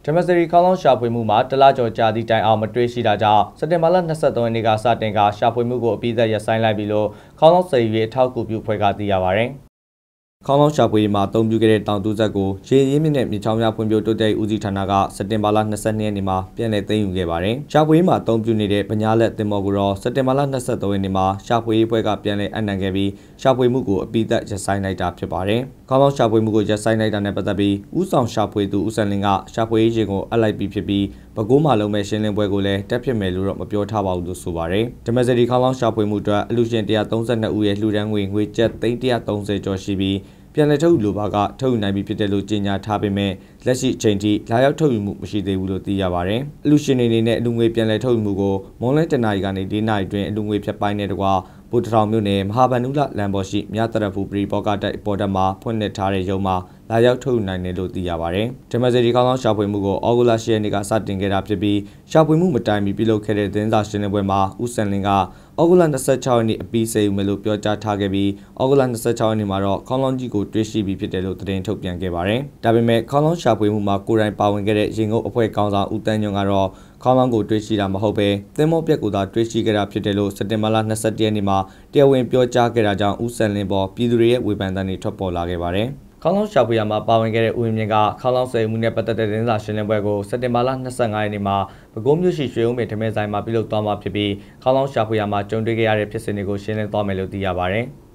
။ဓမ္မစရီခေါင်းလောင်းရှာဖွေမှုမှာတလားကျော်ကြာသည့်တိုင်အောင်မတွေ့ရှိတာကြောင့်စက်တင်ဘာလ23ရက်နေ့ကစတင်ကရှာဖွေမှုကိုအပြီးသက်ရပ်ဆိုင်းလိုက်ပြီလို့ခေါင်းလောင်းစရီရေးအထောက်အကူပြုဖွဲ့ကသိရပါဗျ။ ခေါင်းလောင်းရှာဖွေမှာအသုံးပြုခဲ့တဲ့တောင်တူဇက်ကိုရေရင်းမြစ်နဲ့မြေချောင်းများဖွံ့ဖြိုးတိုးတက်ဦးစီးဌာနကစက်တင်ဘာလ22ရက်နေ့မှာပြန်လည်သိမ်းယူခဲ့ပါတယ်။ရှာဖွေမှာအသုံးပြုနေတဲ့ဗညာလက်တင်မော်ကိုတော့စက်တင်ဘာလ23ရက်နေ့မှာရှာဖွေရေးဖွဲ့ကပြန်လည်အနှံခဲ့ပြီးရှာဖွေမှုကိုအပိသက်ရပ်ဆိုင်းလိုက်တာဖြစ်ပါတယ်။ခေါင်းလောင်းရှာဖွေမှုကိုရပ်ဆိုင်းလိုက်တာနဲ့ပတ်သက်ပြီးဥဆောင်ရှာဖွေသူဦးစံလင်းကရှာဖွေရေးရင်ကိုအလိုက်ပြီးဖြစ်ပြီးပဲခူးမှာလုံးမဲ့ရှင်းလင်းပွဲကိုလည်းတက်ဖြစ်မယ်လို့တော့မပြောထားပါဘူးလို့ဆိုပါတယ်။ဒီမက်စရီခေါင်းလောင်းရှာဖွေမှုအတွက်အလူရှင်132ဦးရဲ့လှူဒန်းငွေငွေကျပ်330ကျော်ရှိပြီး ပြန်လည်ထုတ်ယူလိုပါကထုတ်ယူနိုင်ပြီဖြစ်တယ်လို့ကြေညာထားပေမဲ့လက်ရှိအချိန်ထိလာရောက်ထုတ်ယူမှုမရှိသေးဘူးလို့သိရပါတယ်။အလူရှင်တွေအနေနဲ့အလူငွေပြန်လည်ထုတ်ယူမှုကိုမွန်လဲတနာရီကနေ၄နာရီအတွင်းအလူငွေဖြတ်ပိုင်းတဲ့တကွာဗိုလ်တထောင်မြို့နယ်မဟာဗန္ဓုလလမ်းပေါ်ရှိမြတရဖူပရီဘောကတိုက်ပေါ်တက်မှာဖွင့်လှစ်ထားတဲ့ရုံမှာလာရောက်ထုတ်ယူနိုင်တယ်လို့သိရပါတယ်။ဒီမက်စရီကောင်းကောင်းရှာဖွေမှုကိုအော်ဂူလာရှီယန်ကစတင်ခဲ့တာဖြစ်ပြီးရှာဖွေမှုမတိုင်မီပြုလုပ်ခဲ့တဲ့သတင်းစာရှင်းလင်းပွဲမှာဦးစံလင်းက အော်ဂူလာ26ရက်နေ့အပြီးစေယူမယ်လို့ပြောကြားထားခဲ့ပြီးအော်ဂူလာ26ရက်နေ့မှာတော့ခေါင်းလောင်းကြီးကိုတွေးရှိပြီးဖြစ်တယ်လို့သတင်းထုတ်ပြန်ခဲ့ပါတယ်။ဒါပေမဲ့ခေါင်းလောင်းရှာဖွေမှုမှာကိုယ်တိုင်ပါဝင်ခဲ့တဲ့ရင်ငုပ်အဖွဲ့ကောင်းဆောင်ဦးတန်းညွန့်ကတော့ခေါင်းလောင်းကိုတွေးရှိတာမဟုတ်ပဲသင်းမောပြက်ကိုသာတွေးရှိခဲ့တာဖြစ်တယ်လို့စက်တင်ဘာလ22ရက်နေ့မှာတရားဝင်ပြောကြားခဲ့တာကြောင့်ဦးစံလင်းပေါ်ပြည်သူတွေရဲ့ဝေဖန်သံတွေထွက်ပေါ်လာခဲ့ပါတယ်။ ခေါင်းလောင်းရှာဖွေရမှာပါဝင်ခဲ့တဲ့ဦးမြင့်ကခေါင်းလောင်းဆယ်မှုနဲ့ပတ်သက်တဲ့သတင်းစာရှင်းလင်းပွဲကိုစက်တင်ဘာလ25ရက်နေ့မှာပဲခူးမြို့ရှိရွှေဦးမေထမင်းဆိုင်မှာပြုလုပ်သွားမှာဖြစ်ပြီးခေါင်းလောင်းရှာဖွေရမှာကြုံတွေ့ခဲ့ရတဲ့ဖြစ်စဉ်တွေကိုရှင်းလင်းသွားမယ်လို့သိရပါဗျ။